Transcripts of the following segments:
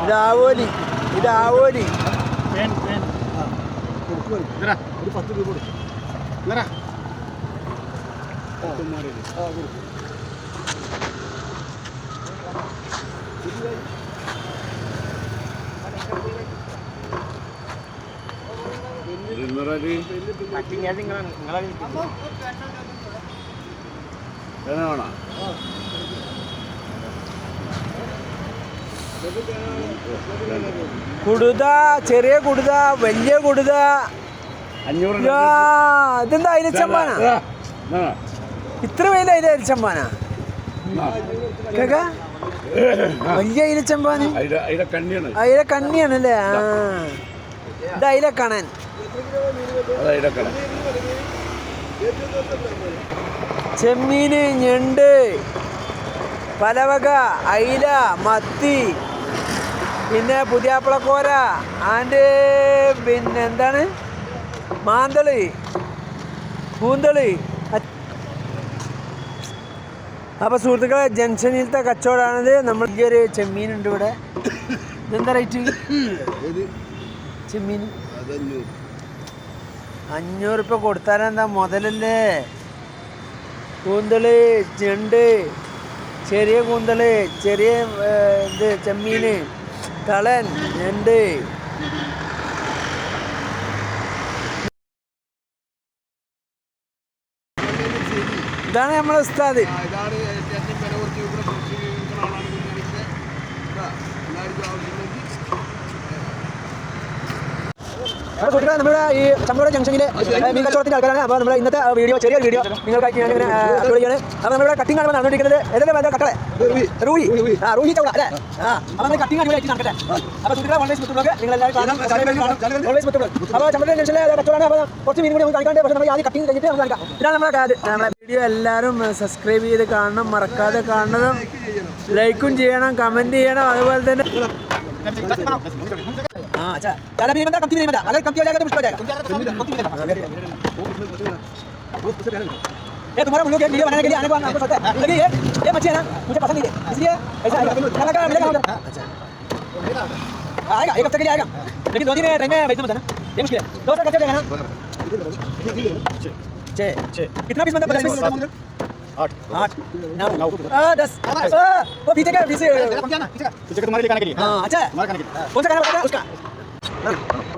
ഇത് ആവോലി ഒരു. ആവോലി രൂപ കൊടുക്കും. നിങ്ങളാണ്? കുടുത ചെറിയ കുടുത വലിയ കുടുത. ഇതെന്താ അതിന് അയിലച്ചമ്പാനാ ഇത്ര വലിയ അതിന് അയിലച്ചമ്പാനാ കേക്ക? വലിയ അയിലച്ചമ്പാന് അതിലെ കണ്ണിയാണ്. അയില കണ്ണിയാണല്ലേ? ആ. ഇത്. അയില കാണാൻ. ചെമ്മീന് ഞണ്ട് പലവക അയില മത്തി. പിന്നെ പുതിയാപ്പിളക്കോര ആൻഡ് പിന്നെ എന്താണ്? മാന്തളി. പൂന്തളി. അപ്പോൾ സുഹൃത്തുക്കളെ ജംഗ്ഷനിലത്തെ കച്ചവടമാണിത് നമ്മൾ ഈ ഒരു ചെമ്മീനുണ്ട് ഇവിടെ. ഇതെന്താ റേറ്റ് ചെമ്മീൻ. അഞ്ഞൂറ് രൂപ കൊടുത്താലെന്താ മുതലല്ലേ? കൂന്തൾ ചെണ്ട് ചെറിയ കൂന്തൾ ചെറിയ ഇത് ചെമ്മീന്. തളൻ എന്റെ ഇതാണ് നമ്മളെ ഉസ്താദ്. അപ്പോൾ സുഹൃത്തുക്കളെ നമ്മുടെ ഈ ചമ്പോട ജംഗ്ഷനിലെ മീൻ കച്ചവടത്തിന്റെ ആൾക്കാരാണ്. അപ്പോൾ നമ്മുടെ ഇന്നത്തെ വീഡിയോ ചെറിയൊരു വീഡിയോ നിങ്ങൾക്കായിട്ട് ഞാൻ ഇങ്ങനെ അപ്ലോഡ് ചെയ്യാണ്. അപ്പോൾ നമ്മുടെ കട്ടിംഗ് ആണ് നടന്നുകൊണ്ടിരിക്കുന്നത്. ഏതെല്ലാം വേണ്ട കട്ടളെ? റൂഹി. ആ റൂഹി ചൗള അല്ലേ? ആ അപ്പോൾ നമ്മൾ കട്ടിംഗ് അടിപൊളിയായിട്ട് നടക്കട്ടെ. അപ്പോൾ സുഹൃത്തുക്കളെ ഓൺലൈൻ സ്മിത്തുള്ളൊക്കെ നിങ്ങൾ എല്ലാവരും കാണാം. ഓൺലൈൻ സ്മിത്തുള്ള അപ്പോൾ ജംഗ്ഷനിലെ കച്ചവടമാണ് അപ്പോൾ കുറച്ച് മീൻ കൂടി നമുക്ക് കാണിക്കാണ്ട് പക്ഷേ നമ്മൾ ആദ്യം കട്ടിംഗ് കഴിഞ്ഞിട്ട് നമുക്ക് കാണിക്കാം ഇതാണ് നമ്മുടെ നമ്മുടെ വീഡിയോ എല്ലാവരും സബ്സ്ക്രൈബ് ചെയ്ത് കാണണം. മറക്കാതെ കാണണം. ലൈക്കും ചെയ്യണം. കമന്റ് ചെയ്യണം. അതുപോലെ തന്നെ हाँ अच्छा भी नहीं बनता कम नहीं बनता अगर कम किया जाएगा तो मुश्किल हो जाएगा तुम्हारा मुल्क वीडियो बनाने के लिए आने को आपको सोचता है लेकिन ये ये मच्छी है ना मुझे पसंद नहीं है इसलिए ऐसा आएगा मिलेगा उधर अच्छा आएगा एक हफ़्ते के लिए आएगा लेकिन दो दिन में भेजना मत है ना ये मुश्किल है दो सौ जाएगा ना छः कितना पीस है पीस आठ। आठ। नौ। दस। वो पीछे का पीछे? पीछे तुम्हारे लिए खाने के लिए। हाँ अच्छा। हमारे खाने के लिए। कौन सा खाना बताया उसका।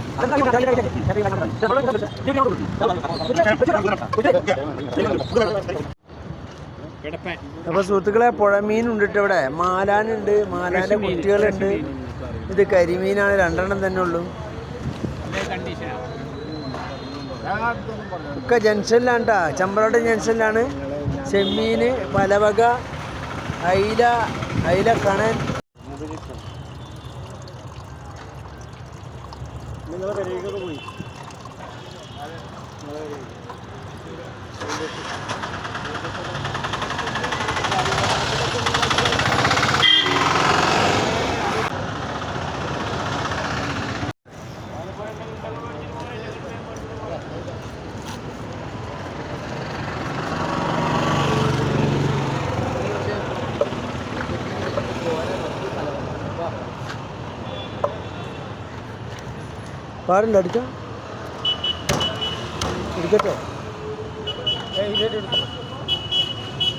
അപ്പോൾ സുഹൃത്തുക്കളെ പുഴമീൻ ഉണ്ട് ട്ടോ ഇവിടെ. മാലാനുണ്ട് മാലാന്റെ കുട്ടികളുണ്ട്. ഇത് കരിമീനാണ് രണ്ടെണ്ണം തന്നെ ഉള്ളൂ. ഒക്കെ ജംഗ്ഷനിലാണ് കേട്ടോ ചമ്പ്രോട്ട് ജംഗ്ഷനിലാണ്. ചെമ്മീൻ പലവക അയില അയില കണൻ നിങ്ങളെ പെരേക്കൊക്കെ പോയി പാടുണ്ട് അടിച്ചോ. എടുക്കട്ടോ.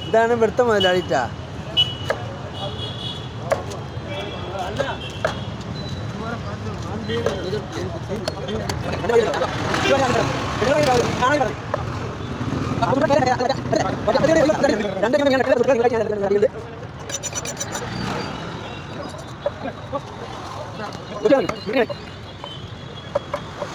ഇതാണ് ഇവിടുത്തെ മുതലാളിട്ടാ.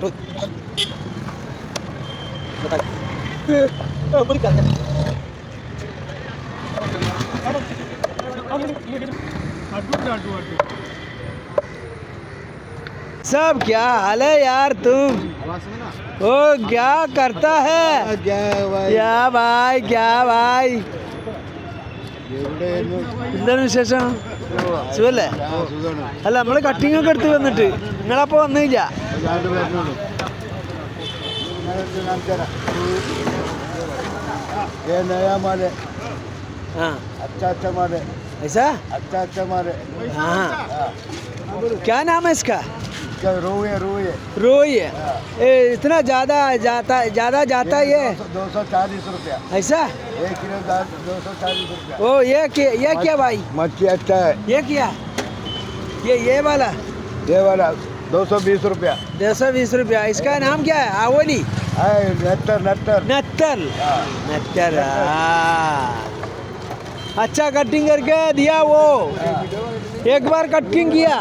Rồi. Rồi tay. सब क्या हाल है यार तुम ओ क्या करता है क्या भाई क्या भाई എന്താണ് വിശേഷം സുഖല്ലേ അല്ല നമ്മള് കട്ടിങ് ഒക്കെ എടുത്ത് വന്നിട്ട് നിങ്ങളപ്പോ വന്നില്ല ये नया माल है। हाँ। अच्छा अच्छा माल है। ऐसा? अच्छा अच्छा माल है। हाँ। क्या नाम है इसका? क्या रोहू है रोहू है। है ए, इतना ज़्यादा जाता ज़्यादा जाता है ये? दो सौ चालीस रुपया। ऐसा? एक किलो दो सौ चालीस रुपया। ओ ये क्या ये क्या भाई? मच्छी अच्छा है। ये क्या? ये ये वाला? ये वाला दो सौ बीस रुपया। दो सौ बीस रुपया। इसका नाम क्या है? आवली। नत्तर नत्तर नत्तर हाँ। अच्छा कटिंग करके दिया वो। एक बार कटिंग किया।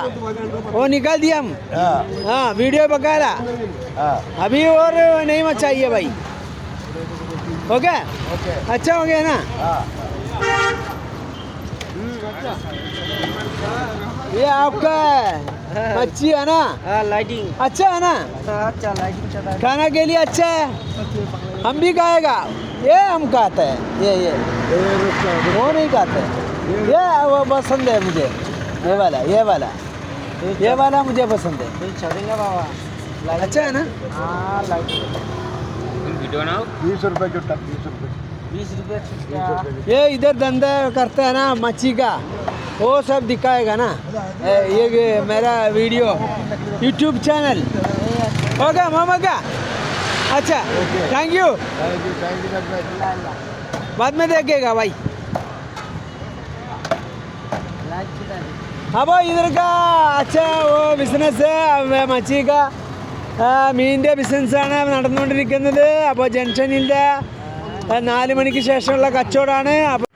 वो निकाल दिया हम। हाँ वीडियो बकाला हाँ अभी और नहीं मचाइए भाई। ओके अच्छा हो गया ना? ये आपका मच्छी है ना? लाइटिंग अच्छा है ना? अच्छा लाइटिंग है। खाना के लिए अच्छा है? हम भी खाएगा। ये हम खाते हैं। ये ये। वो नहीं खाते ये वो पसंद है मुझे। ये वाला ये वाला। ये वाला मुझे पसंद है। तो चलेगा बाबा। अच्छा है ना? हाँ लाइटिंग बीस रुपये जुट्टा बीस रुपये ये इधर धंधा करते हैं ना मच्छी का वो सब दिखाएगा ना ए, ये ये मेरा वीडियो यूट्यूब चैनल होगा मामा का अच्छा thank you thank you thank you very बाद में देखेगा भाई लाइट किधर അപ്പോൾ ഇതൊക്കെ അച്ഛ ബിസിനസ് മച്ചി കാ ആ, മീനിൻ്റെ ബിസിനസ്സാണ് നടന്നുകൊണ്ടിരിക്കുന്നത് അപ്പോൾ ജംഗ്ഷനിൻ്റെ നാല് മണിക്ക് ശേഷമുള്ള കച്ചവടമാണ്.